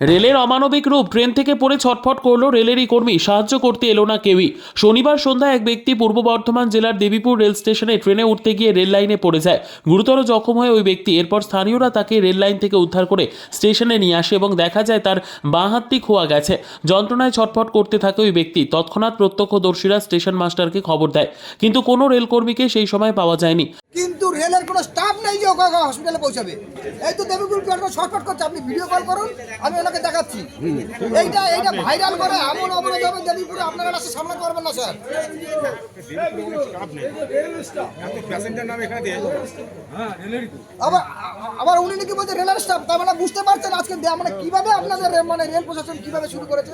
রেলের অমানবিক রূপ ট্রেন থেকে পড়ে ছটফট করল রেলেরই কর্মী। সাহায্য করতে এলো না কেউই। শনিবার সন্ধ্যায় এক ব্যক্তি পূর্ব বর্ধমান জেলার দেবীপুর রেল স্টেশনে ট্রেনে উঠতে গিয়ে রেল লাইনে পড়ে যায়। গুরুতর জখম হয়ে ওই ব্যক্তি। এরপর স্থানীয়রা তাকে রেল লাইন থেকে উদ্ধার করে স্টেশনে নিয়ে আসে এবং দেখা যায় তার বাঁ হাতটি খোয়া গেছে। যন্ত্রণায় ছটফট করতে থাকে ওই ব্যক্তি। তৎক্ষণাৎ প্রত্যক্ষদর্শীরা স্টেশন মাস্টারকে খবর দেয়। কিন্তু কোনো রেলকর্মীকে সেই সময় পাওয়া যায়নি। রেলের কোনো স্টাফ নেই যে ওকে হসপিটালে পৌঁছাবে। এই তো দেবীপুর প্ল্যাটফর্ম শর্টকাট করছে। আপনি ভিডিও কল করুন, আমি ওনাকে দেখাচ্ছি। এইটা এইটা ভাইরাল করে এমন অবরোধ হবে দেবীপুরে, আপনারা রাস্তা সামলাতে পারবেন না, স্যার। আবার আবার উনি নাকি বলছে রেলের স্টাফ তার মানে বুঝতে পারছেন আজকে মানে কীভাবে আপনাদের মানে রেল প্রশাসন কীভাবে শুরু করেছে?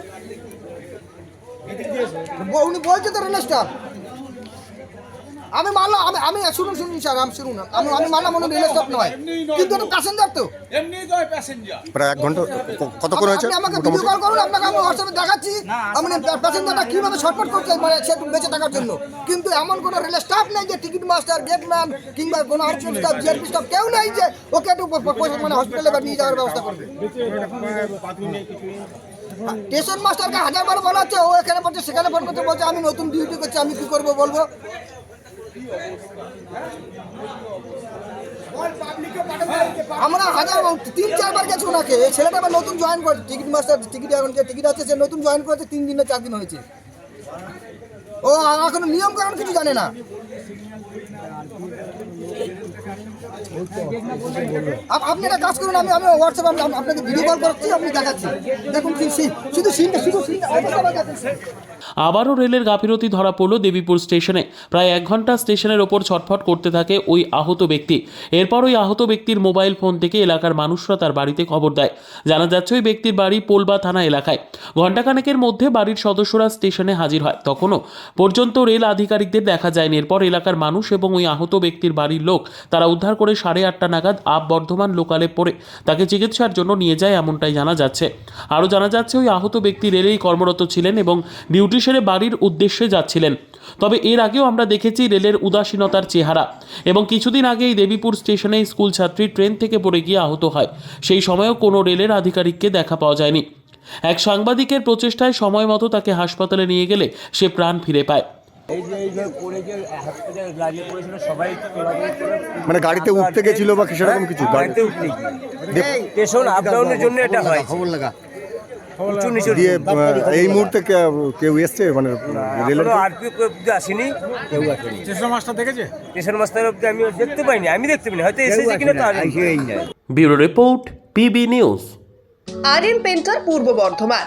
উনি বলছে তো রেলের স্টাফ আমি মানলাম আমি আমি শুনুন শুনুন স্যার আমি শুনুন। আমি আমি মানলাম উনি রেলের স্টাফ নয়। কিন্তু এটা প্যাসেঞ্জার তো। এমনি তো প্যাসেঞ্জার প্রায় এক ঘণ্টা কতক্ষণ হয়েছে? আপনি আমাকে ভিডিও কল করুন আপনাকে আমি হোয়াটসঅ্যাপে দেখাচ্ছি। আমি প্যাসেঞ্জারটা কীভাবে শর্টকাট করছে মানে সে একটু বেঁচে থাকার জন্য। কিন্তু এমন কোনো রেলের স্টাফ নেই যে টিকিট মাস্টার গেটম্যান কিংবা কোনো আর্টসেল স্টাফ জিআরপি স্টাফ কেউ নেই যে ওকে একটু মানে হসপিটালে বা নিয়ে যাওয়ার ব্যবস্থা করবে। স্টেশন মাস্টারকে হাজার বার বলা হচ্ছে ও এখানে পড়ছে সেখানে ফোন করতে বলছে আমি নতুন ডিউটি করছি আমি কি করব বলব? আমরা হাজার তিন, চারবার গেছি ওনাকে। ছেলেটা আবার নতুন জয়েন করেছে টিকিট মাস্টার টিকিট এখন যে টিকিট আছে, সে নতুন জয়েন করেছে, তিন দিন না চার দিন হয়েছে। ও, এখন নিয়ম কারণ কিছু জানে না। আপনি একটা কাজ করুন, আমি আমি হোয়াটসঅ্যাপে আমি আপনাকে ভিডিও কল করছি দেখাচ্ছি। দেখুন শুধু সিনটা, শুধু আবারও রেলের গাফিরতি ধরা পড়ল দেবীপুর স্টেশনে। প্রায় এক ঘণ্টা স্টেশনের ওপর ছটফট করতে থাকে ওই আহত ব্যক্তি। এরপর ওই আহত ব্যক্তির মোবাইল ফোন থেকে এলাকার মানুষরা তার বাড়িতে খবর দেয়। জানা যাচ্ছে ওই ব্যক্তির বাড়ি পোলবা থানা এলাকায়। ঘণ্টাখানেকের মধ্যে বাড়ির সদস্যরা স্টেশনে হাজির হয়। তখনও পর্যন্ত রেল আধিকারিকদের দেখা যায়নি। এরপর এলাকার মানুষ এবং ওই আহত ব্যক্তির বাড়ির লোক তারা উদ্ধার করে সাড়ে আটটা নাগাদ আপ বর্ধমান লোকালে পড়ে তাকে চিকিৎসার জন্য নিয়ে যায় এমনটাই জানা যাচ্ছে। আরও জানা যাচ্ছে, ওই আহত ব্যক্তি রেলেই কর্মরত ছিলেন এবং ডিউটি সেরে বাড়ির উদ্দেশ্যে যাচ্ছিলেন। তবে এর আগেও আমরা দেখেছি রেলের উদাসীনতার চেহারা এবং কিছুদিন আগেই দেবীপুর স্টেশনে স্কুল ছাত্রী ট্রেন থেকে পড়ে গিয়ে আহত হয়। সেই সময়েও কোনো রেলের আধিকারিককে দেখা পাওয়া যায়নি। এক সাংবাদিকের প্রচেষ্টায় সময় মতো তাকে হাসপাতালে নিয়ে গেলে সে প্রাণ ফিরে পায়। এই যে এই পড়ে যে হসপিটালে দাঁড়িয়ে পড়েছিল সবাই মানে গাড়িতে উঠতে গেছিল বা কি সেরকম কিছু? গাড়িতে উঠতে স্টেশন আপ ডাউনের জন্য এটা হয় খবর লাগা। দিয়ে এই মুহূর্তে কেউ এসছে? মানে রেলের আরপি অব্দি আসেনি। কেউ আসেনি। স্টেশন মাস্টার দেখেছে? স্টেশন মাস্টার অব্দি আমি দেখতে পাইনি আমি দেখতে পাইনি। হয়তো এসেছে কিনা তো ব্যুরো রিপোর্ট পিবি নিউজ। আর এম পেন্টার পূর্ব বর্ধমান।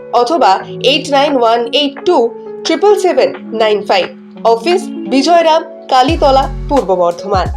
অথবা eight nine one eight two triple seven nine five office Bijoyram Kalitala Purba Bardhaman